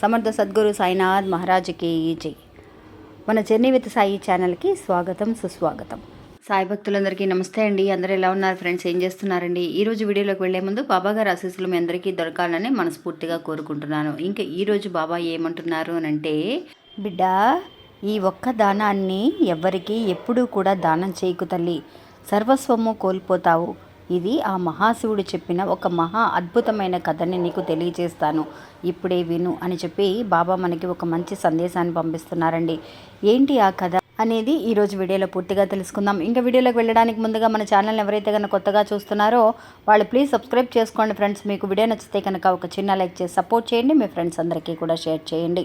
సమర్థ సద్గురు సాయినాథ్ మహారాజుకి జై. మన జర్నీ విత్ సాయి ఛానల్కి స్వాగతం సుస్వాగతం. సాయి భక్తులందరికీ నమస్తే అండి. అందరూ ఎలా ఉన్నారు ఫ్రెండ్స్? ఏం చేస్తున్నారండి? ఈ రోజు వీడియోలోకి వెళ్ళే ముందు బాబా గారి ఆశీస్సులు మీ అందరికీ దొరకాలని మనస్ఫూర్తిగా కోరుకుంటున్నాను. ఇంకా ఈరోజు బాబా ఏమంటున్నారు అని అంటే బిడ్డ ఈ ఒక్క దానాన్ని ఎవ్వరికీ ఎప్పుడూ కూడా దానం చేయకు తల్లి. సర్వస్వము కోల్పోతావు. ఇది ఆ మహాశివుడు చెప్పిన ఒక మహా అద్భుతమైన కథని నీకు తెలియజేస్తాను. ఇప్పుడే విను అని చెప్పి బాబా మనకి ఒక మంచి సందేశాన్ని పంపిస్తున్నారండి. ఏంటి ఆ కథ అనేది ఈరోజు వీడియోలో పూర్తిగా తెలుసుకుందాం. ఇంకా వీడియోలోకి వెళ్ళడానికి ముందుగా మన ఛానల్ని ఎవరైతే కనుక కొత్తగా చూస్తున్నారో వాళ్ళు ప్లీజ్ సబ్స్క్రైబ్ చేసుకోండి ఫ్రెండ్స్. మీకు వీడియో నచ్చితే కనుక ఒక చిన్న లైక్ చేసి సపోర్ట్ చేయండి. మీ ఫ్రెండ్స్ అందరికీ కూడా షేర్ చేయండి.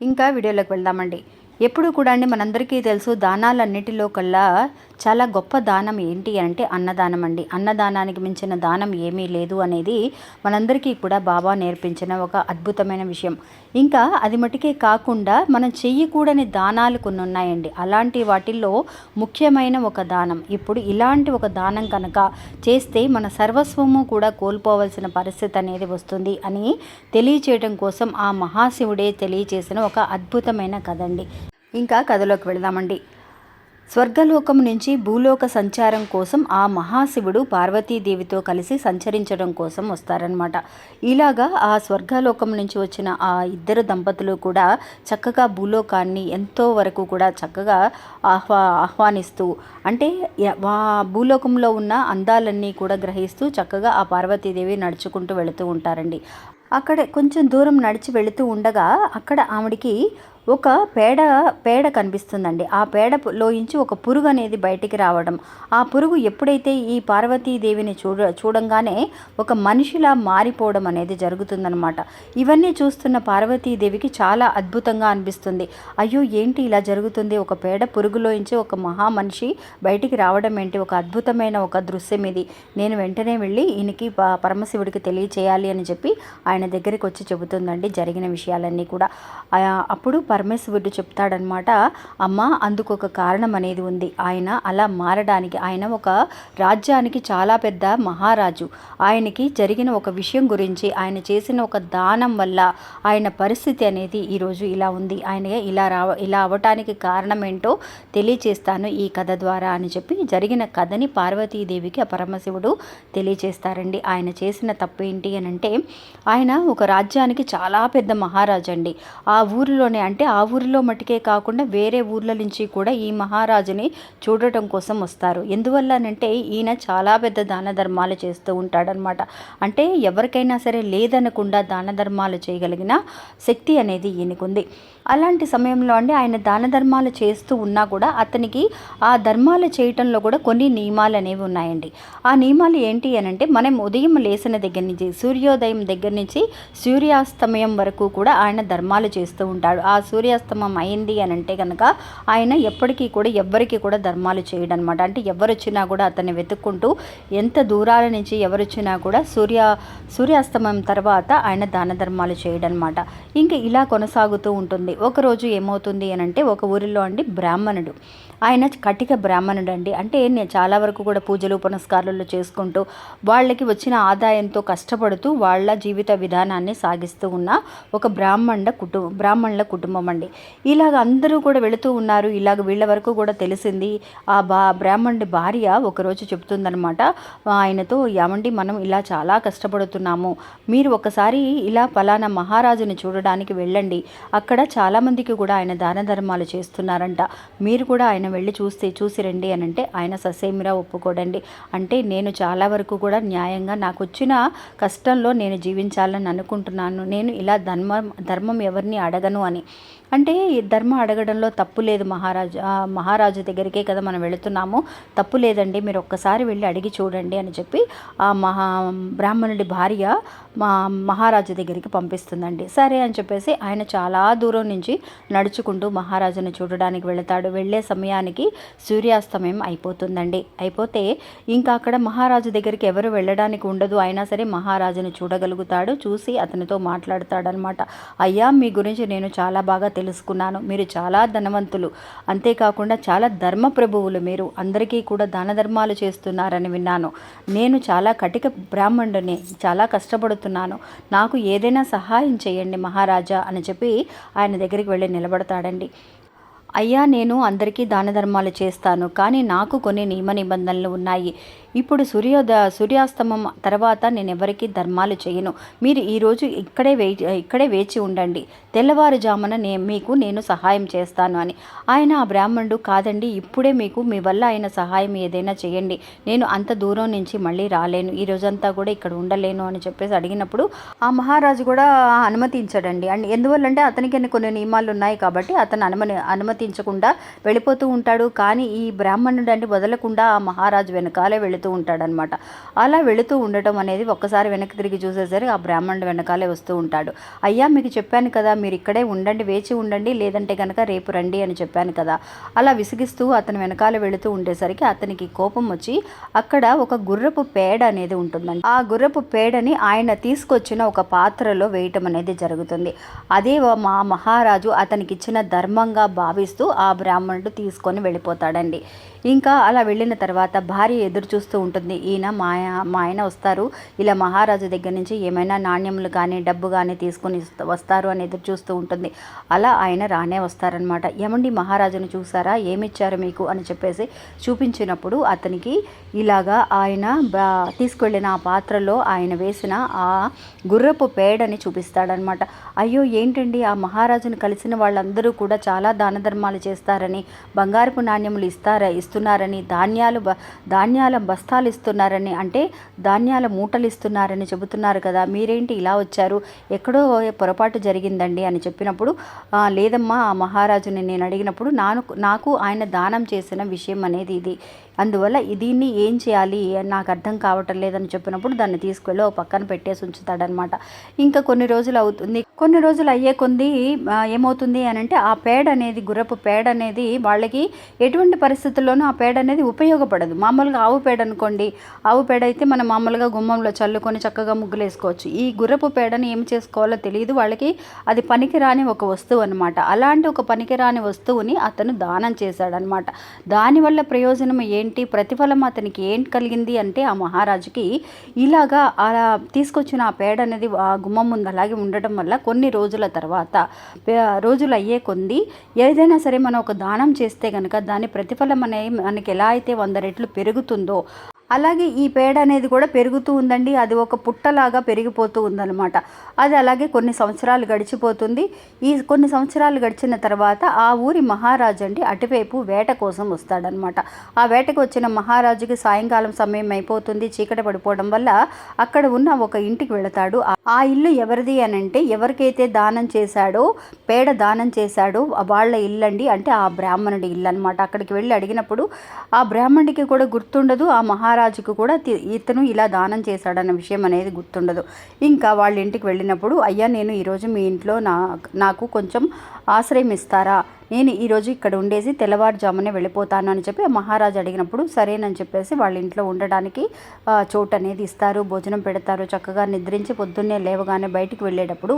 ఇంకా వీడియోలోకి వెళ్దామండి. ఎప్పుడు కూడా అండి మనందరికీ తెలుసు దానాలన్నిటిలో కల్లా చాలా గొప్ప దానం ఏంటి అంటే అన్నదానం అండి. అన్నదానానికి మించిన దానం ఏమీ లేదు అనేది మనందరికీ కూడా బాబా నేర్పించిన ఒక అద్భుతమైన విషయం. ఇంకా అది మటుకే కాకుండా మనం చెయ్యకూడని దానాలు కొన్ని ఉన్నాయండి. అలాంటి వాటిల్లో ముఖ్యమైన ఒక దానం. ఇప్పుడు ఇలాంటి ఒక దానం కనుక చేస్తే మన సర్వస్వము కూడా కోల్పోవలసిన పరిస్థితి అనేది వస్తుంది అని తెలియచేయడం కోసం ఆ మహాశివుడే తెలియచేసిన ఒక అద్భుతమైన కథ అండి. ఇంకా కథలోకి వెళదామండి. స్వర్గలోకం నుంచి భూలోక సంచారం కోసం ఆ మహాశివుడు పార్వతీదేవితో కలిసి సంచరించడం కోసం వస్తారనమాట ఇలాగా ఆ స్వర్గలోకం నుంచి వచ్చిన ఆ ఇద్దరు దంపతులు కూడా చక్కగా భూలోకాన్ని ఎంతో వరకు కూడా చక్కగా ఆహ్వా ఆహ్వానిస్తూ అంటే ఆ భూలోకంలో ఉన్న అందాలన్నీ కూడా గ్రహిస్తూ చక్కగా ఆ పార్వతీదేవి నడుచుకుంటూ వెళుతూ ఉంటారండి. అక్కడ కొంచెం దూరం నడిచి వెళుతూ ఉండగా అక్కడ ఆవిడికి ఒక పేడ పేడ కనిపిస్తుందండి. ఆ పేడలోంచి ఒక పురుగు అనేది బయటికి రావడం. ఆ పురుగు ఎప్పుడైతే ఈ పార్వతీదేవిని చూడ చూడంగానే ఒక మనిషిలా మారిపోవడం అనేది జరుగుతుందనమాట ఇవన్నీ చూస్తున్న పార్వతీదేవికి చాలా అద్భుతంగా అనిపిస్తుంది. అయ్యో ఏంటి ఇలా జరుగుతుంది? ఒక పేడ పురుగులోంచి ఒక మహా మనిషి బయటికి రావడం ఏంటి? ఒక అద్భుతమైన ఒక దృశ్యం ఇది. నేను వెంటనే వెళ్ళి ఈయనకి పరమశివుడికి తెలియచేయాలి అని చెప్పి ఆయన దగ్గరికి వచ్చి చెబుతుందండి. జరిగిన విషయాలన్నీ కూడా. అప్పుడు పరమేశ్వరుడు చెప్తాడనమాట అమ్మ అందుకు ఒక కారణం అనేది ఉంది. ఆయన అలా మారడానికి ఆయన ఒక రాజ్యానికి చాలా పెద్ద మహారాజు. ఆయనకి జరిగిన ఒక విషయం గురించి ఆయన చేసిన ఒక దానం వల్ల ఆయన పరిస్థితి అనేది ఈరోజు ఇలా ఉంది. ఆయన ఇలా రావ ఇలా అవ్వటానికి కారణం ఏంటో తెలియచేస్తాను ఈ కథ ద్వారా అని చెప్పి జరిగిన కథని పార్వతీదేవికి ఆ పరమశివుడు తెలియచేస్తారండి. ఆయన చేసిన తప్పు ఏంటి అని అంటే ఆయన ఒక రాజ్యానికి చాలా పెద్ద మహారాజు అండి ఆ ఊరిలోనే అంటే ఆ ఊరిలో మటుకే కాకుండా వేరే ఊర్ల నుంచి కూడా ఈ మహారాజుని చూడటం కోసం వస్తారు. ఎందువల్లనంటే ఈయన చాలా పెద్ద దాన ధర్మాలు చేస్తూ ఉంటాడనమాట. అంటే ఎవరికైనా సరే లేదనకుండా దాన ధర్మాలు చేయగలిగిన శక్తి అనేది ఈయనకుంది. అలాంటి సమయంలో అండి ఆయన దాన ధర్మాలు చేస్తూ ఉన్నా కూడా అతనికి ఆ ధర్మాలు చేయటంలో కూడా కొన్ని నియమాలు అనేవి ఉన్నాయండి. ఆ నియమాలు ఏంటి అని అంటే మనం ఉదయం లేసిన దగ్గర నుంచి సూర్యోదయం దగ్గర నుంచి సూర్యాస్తమయం వరకు కూడా ఆయన ధర్మాలు చేస్తూ ఉంటాడు. ఆ సూర్యాస్తమం అయింది అని అంటే కనుక ఆయన ఎప్పటికీ కూడా ఎవ్వరికీ కూడా ధర్మాలు చేయడం అనమాట అంటే ఎవరు వచ్చినా కూడా అతన్ని వెతుక్కుంటూ ఎంత దూరాల నుంచి ఎవరు వచ్చినా కూడా సూర్య సూర్యాస్తమయం తర్వాత ఆయన దాన ధర్మాలు చేయడం అనమాట ఇంకా ఇలా కొనసాగుతూ ఉంటుంది. ఒకరోజు ఏమవుతుంది అని అంటే ఒక ఊరిలో అండి బ్రాహ్మణుడు. ఆయన కటిక బ్రాహ్మణుడు అండి అంటే నేను చాలా వరకు కూడా పూజలు పునస్కారాలు చేసుకుంటూ వాళ్ళకి వచ్చిన ఆదాయంతో కష్టపడుతూ వాళ్ళ జీవిత విధానాన్ని సాగిస్తూ ఉన్న ఒక బ్రాహ్మణ కుటుంబం బ్రాహ్మణుల కుటుంబం అండి. ఇలాగ అందరూ కూడా వెళుతూ ఉన్నారు. ఇలాగ వీళ్ళ వరకు కూడా తెలిసింది. ఆ బా బ్రాహ్మణుడి భార్య ఒకరోజు చెప్తుందనమాట ఆయనతో ఏమండి మనం ఇలా చాలా కష్టపడుతున్నాము. మీరు ఒకసారి ఇలా ఫలానా మహారాజుని చూడడానికి వెళ్ళండి. అక్కడ చాలా చాలామందికి కూడా ఆయన దాన ధర్మాలు చేస్తున్నారంట. మీరు కూడా ఆయన వెళ్ళి చూస్తే చూసి రండి అని అంటే ఆయన ససేమిరా ఒప్పుకోడండి. అంటే నేను చాలా వరకు కూడా న్యాయంగా నాకు వచ్చిన కష్టంలో నేను జీవించాలని అనుకుంటున్నాను. నేను ఇలా ధర్మం ధర్మం ఎవరిని అడగను అని. అంటే ధర్మం ధర్మ అడగడంలో తప్పు లేదు మహారాజు మహారాజు దగ్గరికే కదా మనం వెళుతున్నాము. తప్పు లేదండి మీరు ఒక్కసారి వెళ్ళి అడిగి చూడండి అని చెప్పి ఆ మహా బ్రాహ్మణుడి భార్య మా మహారాజు దగ్గరికి పంపిస్తుందండి. సరే అని చెప్పేసి ఆయన చాలా దూరం నుంచి నడుచుకుంటూ మహారాజును చూడడానికి వెళతాడు. వెళ్ళే సమయానికి సూర్యాస్తమయం అయిపోతుందండి. అయిపోతే ఇంకా అక్కడ మహారాజు దగ్గరికి ఎవరు వెళ్ళడానికి ఉండదు. అయినా సరే మహారాజును చూడగలుగుతాడు చూసి అతనితో మాట్లాడతాడనమాట. అయ్యా మీ గురించి నేను చాలా బాగా తెలుసు తెలుసుకున్నాను. మీరు చాలా ధనవంతులు. అంతేకాకుండా చాలా ధర్మ ప్రభువులు మీరు. అందరికీ కూడా దాన ధర్మాలు చేస్తున్నారని విన్నాను. నేను చాలా కటిక బ్రాహ్మణుడిని చాలా కష్టపడుతున్నాను. నాకు ఏదైనా సహాయం చేయండి మహారాజా అని చెప్పి ఆయన దగ్గరికి వెళ్ళి నిలబడతాడండి. అయ్యా నేను అందరికీ దాన ధర్మాలు చేస్తాను. కానీ నాకు కొన్ని నియమ నిబంధనలు ఉన్నాయి. ఇప్పుడు సూర్యోద సూర్యాస్తమం తర్వాత నేను ఎవరికీ ధర్మాలు చేయను. మీరు ఈరోజు ఇక్కడే వే ఇక్కడే వేచి ఉండండి. తెల్లవారుజామున నే మీకు నేను సహాయం చేస్తాను అని. ఆయన ఆ బ్రాహ్మణుడు కాదండి ఇప్పుడే మీకు మీ వల్ల ఆయన సహాయం ఏదైనా చేయండి. నేను అంత దూరం నుంచి మళ్ళీ రాలేను. ఈ రోజంతా కూడా ఇక్కడ ఉండలేను అని చెప్పేసి అడిగినప్పుడు ఆ మహారాజు కూడా అనుమతించడండి. అండ్ ఎందువల్లంటే అతనికి కొన్ని నియమాలు ఉన్నాయి కాబట్టి అతను అనుమని అనుమతించకుండా వెళ్ళిపోతూ ఉంటాడు. కానీ ఈ బ్రాహ్మణుడు అంటే వదలకుండా ఆ మహారాజు వెనకాలే వెళుతూ ఉంటాడనమాట. అలా వెళుతూ ఉండటం అనేది ఒక్కసారి వెనక్కి తిరిగి చూసేసరికి ఆ బ్రాహ్మణుడు వెనకాలే వస్తూ ఉంటాడు. అయ్యా మీకు చెప్పాను కదా మీరు ఇక్కడే ఉండండి వేచి ఉండండి లేదంటే కనుక రేపు రండి అని చెప్పాను కదా. అలా విసిగిస్తూ అతను వెనకాల వెళుతూ ఉండేసరికి అతనికి కోపం వచ్చి అక్కడ ఒక గుర్రపు పేడ అనేది ఉంటుందండి. ఆ గుర్రపు పేడని ఆయన తీసుకొచ్చిన ఒక పాత్రలో వేయటం అనేది జరుగుతుంది. అదే మా మహారాజు అతనికి ఇచ్చిన ధర్మంగా భావిస్తూ ఆ బ్రాహ్మణుడు తీసుకొని వెళ్ళిపోతాడండి. ఇంకా అలా వెళ్ళిన తర్వాత భార్య ఎదురు చూస్తూ ఉంటుంది. ఈయన మా మా ఆయన వస్తారు. ఇలా మహారాజు దగ్గర నుంచి ఏమైనా నాణ్యములు కానీ డబ్బు కానీ తీసుకొని వస్తారు అని ఎదురు చూస్తూ ఉంటుంది. అలా ఆయన రానే వస్తారనమాట ఏమండి మహారాజును చూసారా? ఏమిచ్చారు మీకు? అని చెప్పేసి చూపించినప్పుడు అతనికి ఇలాగా ఆయన తీసుకెళ్ళిన ఆ పాత్రలో ఆయన వేసిన ఆ గుర్రపు పేడని చూపిస్తాడనమాట అయ్యో ఏంటండి? ఆ మహారాజును కలిసిన వాళ్ళందరూ కూడా చాలా దాన ధర్మాలు చేస్తారని బంగారపు నాణ్యములు ఇస్తారా ఇస్తున్నారని ధాన్యాలు బ- ధాన్యాల బస్తాలు ఇస్తున్నారని అంటే ధాన్యాల మూటలు ఇస్తున్నారని చెబుతున్నారు కదా మీరేంటి ఇలా వచ్చారు? ఎక్కడో పొరపాటు జరిగిందండి అని చెప్పినప్పుడు లేదమ్మా ఆ మహారాజుని నేను అడిగినప్పుడు నాను నాకు ఆయన దానం చేసిన విషయం అనేది ఇది. అందువల్ల దీన్ని ఏం చేయాలి? నాకు అర్థం కావటం లేదని చెప్పినప్పుడు దాన్ని తీసుకెళ్ళి ఓ పక్కన పెట్టేసి ఉంచుతాడనమాట. ఇంకా కొన్ని రోజులు అవుతుంది. కొన్ని రోజులు అయ్యే కొంది ఏమవుతుంది అని అంటే ఆ పేడ అనేది గుర్రపు పేడ అనేది వాళ్ళకి ఎటువంటి పరిస్థితుల్లోనూ ఆ పేడ అనేది ఉపయోగపడదు. మామూలుగా ఆవు పేడ అనుకోండి. ఆవు పేడ అయితే మనం మామూలుగా గుమ్మంలో చల్లుకొని చక్కగా ముగ్గులు వేసుకోవచ్చు ఈ గుర్రపు పేడని ఏం చేసుకోవాలో తెలియదు. వాళ్ళకి అది పనికిరాని ఒక వస్తువు అనమాట అలాంటి ఒక పనికిరాని వస్తువుని అతను దానం చేశాడనమాట. దానివల్ల ప్రయోజనం ఏ ఏంటి? ప్రతిఫలం అతనికి ఏం కలిగింది అంటే ఆ మహారాజుకి ఇలాగా అలా తీసుకొచ్చిన ఆ పేడ అనేది ఆ గుమ్మం ముందు అలాగే ఉండటం వల్ల కొన్ని రోజుల తర్వాత రోజులు అయ్యే కొంది ఏదైనా సరే మనం ఒక దానం చేస్తే కనుక దాని ప్రతిఫలం అనేది మనకి ఎలా అయితే వంద రెట్లు పెరుగుతుందో అలాగే ఈ పేడ అనేది కూడా పెరుగుతూ ఉందండి. అది ఒక పుట్టలాగా పెరిగిపోతూ ఉందన్నమాట. అది అలాగే కొన్ని సంవత్సరాలు గడిచిపోతుంది. ఈ కొన్ని సంవత్సరాలు గడిచిన తర్వాత ఆ ఊరి మహారాజు అండి అటువైపు వేట కోసం వస్తాడనమాట ఆ వేటకు వచ్చిన మహారాజుకి సాయంకాలం సమయం అయిపోతుంది. చీకటి పడిపోవడం వల్ల అక్కడ ఉన్న ఒక ఇంటికి వెళతాడు. ఆ- ఇల్లు ఎవరిది అని అంటే ఎవరికైతే దానం చేశాడో పేడ దానం చేశాడో వాళ్ళ ఇల్లు అండి. అంటే ఆ బ్రాహ్మణుడి ఇల్లు అనమాట అక్కడికి వెళ్ళి అడిగినప్పుడు ఆ బ్రాహ్మణుడికి కూడా గుర్తుండదు. ఆ మహా మహారాజుకు కూడా ఇతను ఇలా దానం చేశాడన్న విషయం అనేది గుర్తుండదు. ఇంకా వాళ్ళ ఇంటికి వెళ్ళినప్పుడు అయ్యా నేను ఈరోజు మీ ఇంట్లో నా నాకు కొంచెం ఆశ్రయం ఇస్తారా? నేను ఈరోజు ఇక్కడ ఉండేసి తెల్లవారుజామునే వెళ్ళిపోతాను అని చెప్పి ఆ మహారాజు అడిగినప్పుడు సరేనని చెప్పేసి వాళ్ళ ఇంట్లో ఉండడానికి చోటు అనేది ఇస్తారు భోజనం పెడతారు చక్కగా నిద్రించి పొద్దున్నే లేవగానే బయటికి వెళ్ళేటప్పుడు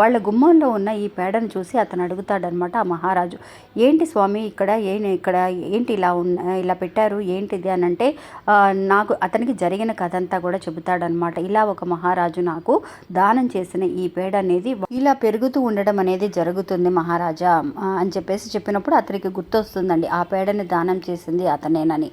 వాళ్ళ గుమ్మంలో ఉన్న ఈ పేడను చూసి అతను అడుగుతాడనమాట ఆ మహారాజు. ఏంటి స్వామి ఇక్కడ? ఏ ఇక్కడ? ఏంటి ఇలా ఉన్న ఇలా పెట్టారు? ఏంటిది? అని అంటే నాకు అతనికి జరిగిన కథ అంతా కూడా చెబుతాడనమాట. ఇలా ఒక మహారాజు నాకు దానం చేసిన ఈ పేడ అనేది ఇలా పెరుగుతూ ఉండడం అనేది జరుగుతుంది మహారాజా అని చెప్పి చెప్పేసి చెప్పినప్పుడు అతనికి గుర్తొస్తుందండి ఆ పేడని దానం చేసింది అతనేనని.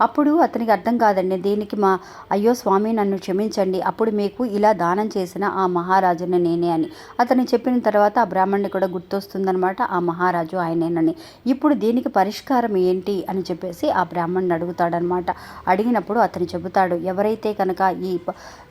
అప్పుడు అతనికి అర్థం కాదండి దీనికి మా అయ్యో స్వామి నన్ను క్షమించండి అప్పుడు మీకు ఇలా దానం చేసిన ఆ మహారాజుని నేనే అని. అతను చెప్పిన తర్వాత ఆ బ్రాహ్మణ్ణి కూడా గుర్తొస్తుందనమాట ఆ మహారాజు ఆయనేనని. ఇప్పుడు దీనికి పరిష్కారం ఏంటి? అని చెప్పేసి ఆ బ్రాహ్మణ్ణి అడుగుతాడనమాట అడిగినప్పుడు అతను చెబుతాడు ఎవరైతే కనుక ఈ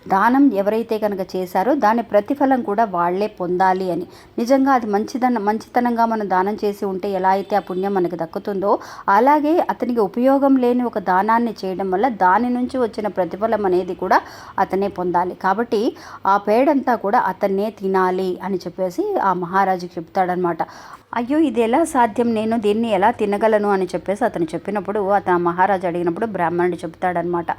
దానం ఎవరైతే కనుక చేశారో దాని ప్రతిఫలం కూడా వాళ్ళే పొందాలి అని. నిజంగా అది మంచిదన మంచితనంగా మనం దానం చేసి ఉంటే ఎలా అయితే ఆ పుణ్యం మనకు దక్కుతుందో అలాగే అతనికి ఉపయోగం లేని ఒక దానాన్ని చేయడం వల్ల దాని నుంచి వచ్చిన ప్రతిఫలం అనేది కూడా అతనే పొందాలి. కాబట్టి ఆ పేడంతా కూడా అతన్నే తినాలి అని చెప్పేసి ఆ మహారాజుకి చెప్తాడనమాట అయ్యో ఇది ఎలా సాధ్యం? నేను దీన్ని ఎలా తినగలను అని చెప్పేసి అతను చెప్పినప్పుడు అతను ఆ మహారాజు అడిగినప్పుడు బ్రాహ్మణుడు చెప్తాడనమాట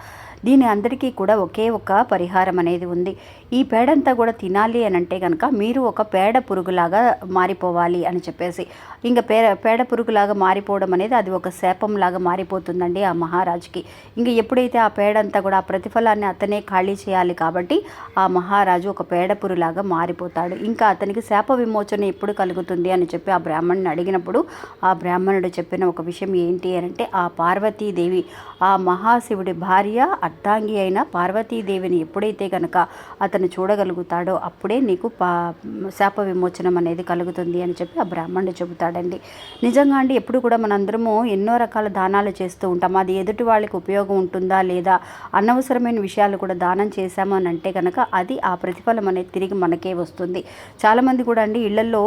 దీని అందరికీ కూడా ఒకే ఒక పరిహారం అనేది ఉంది. ఈ పేడంతా కూడా తినాలి అని అంటే కనుక మీరు ఒక పేడ పురుగులాగా మారిపోవాలి అని చెప్పేసి. ఇంకా పేడ పేడ పురుగులాగా మారిపోవడం అనేది అది ఒక శాపంలాగా మారిపోతుందండి ఆ మహారాజుకి. ఇంకా ఎప్పుడైతే ఆ పేడంతా కూడా ఆ ప్రతిఫలాన్ని అతనే ఖాళీ చేయాలి కాబట్టి ఆ మహారాజు ఒక పేడ పురుగులాగా మారిపోతాడు. ఇంకా అతనికి శాప విమోచన ఎప్పుడు కలుగుతుంది అని చెప్పి ఆ బ్రాహ్మణుని అడిగినప్పుడు ఆ బ్రాహ్మణుడు చెప్పిన ఒక విషయం ఏంటి అని అంటే ఆ పార్వతీదేవి ఆ మహాశివుడి భార్య అర్ధాంగి అయిన పార్వతీదేవిని ఎప్పుడైతే కనుక అతను చూడగలుగుతాడో అప్పుడే నీకు పా శాప విమోచనం అనేది కలుగుతుంది అని చెప్పి ఆ బ్రాహ్మణుడు చెబుతాడండి. నిజంగా అండి ఎప్పుడు కూడా మనందరము ఎన్నో రకాల దానాలు చేస్తూ ఉంటాం. అది ఎదుటి వాళ్ళకి ఉపయోగం ఉంటుందా లేదా అనవసరమైన విషయాలు కూడా దానం చేశాము అని అంటే కనుక అది ఆ ప్రతిఫలం అనేది తిరిగి మనకే వస్తుంది. చాలామంది కూడా అండి ఇళ్ళలో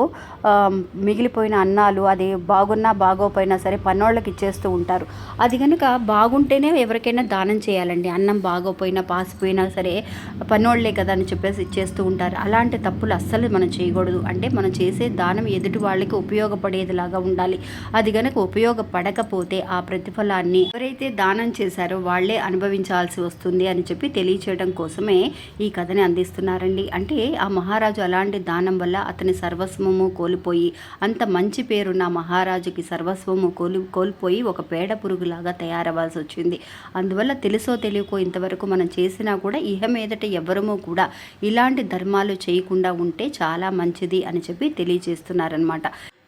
మిగిలిన మిగిలిపోయిన అన్నాలు అది బాగున్నా బాగోపోయినా సరే పన్నోళ్ళకి ఇచ్చేస్తూ ఉంటారు. అది కనుక బాగుంటేనే ఎవరికైనా దానం చేయాలండి. అన్నం బాగోపోయినా పాసిపోయినా సరే పన్నోళ్ళే కదా అని చెప్పేసి ఇచ్చేస్తూ ఉంటారు. అలాంటి తప్పులు అస్సలు మనం చేయకూడదు. అంటే మనం చేసే దానం ఎదుటి వాళ్ళకి ఉపయోగపడేదిలాగా ఉండాలి. అది కనుక ఉపయోగపడకపోతే ఆ ప్రతిఫలాన్ని ఎవరైతే దానం చేశారో వాళ్ళే అనుభవించాల్సి వస్తుంది అని చెప్పి తెలియచేయడం కోసమే ఈ కథని అందిస్తున్నారండి. అంటే ఆ మహారాజు అలాంటి దానం వల్ల అతని సర్వస్వము కోల్పోయి అంత మంచి పేరున్న మహారాజుకి సర్వస్వము కోలి కోల్పోయి ఒక పేడ పురుగులాగా తయారవ్వాల్సి వచ్చింది. అందువల్ల తెలుసో తెలియకో ఇంతవరకు మనం చేసినా కూడా ఇహ మీదట ఎవరమో కూడా ఇలాంటి ధర్మాలు చేయకుండా ఉంటే చాలా మంచిది అని చెప్పి తెలియజేస్తున్నారనమాట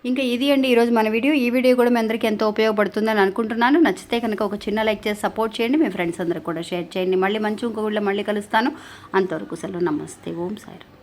ఇంకా ఇది అండి ఈరోజు మన వీడియో. ఈ వీడియో కూడా మీ అందరికీ ఎంతో ఉపయోగపడుతుందని అనుకుంటున్నాను. నచ్చితే కనుక ఒక చిన్న లైక్ చేసి సపోర్ట్ చేయండి. మీ ఫ్రెండ్స్ అందరికి కూడా షేర్ చేయండి. మళ్ళీ మంచి ఇంకొకళ్ళు మళ్ళీ కలుస్తాను. అంతవరకు సెలవు. నమస్తే. ఓం సాయిరామ్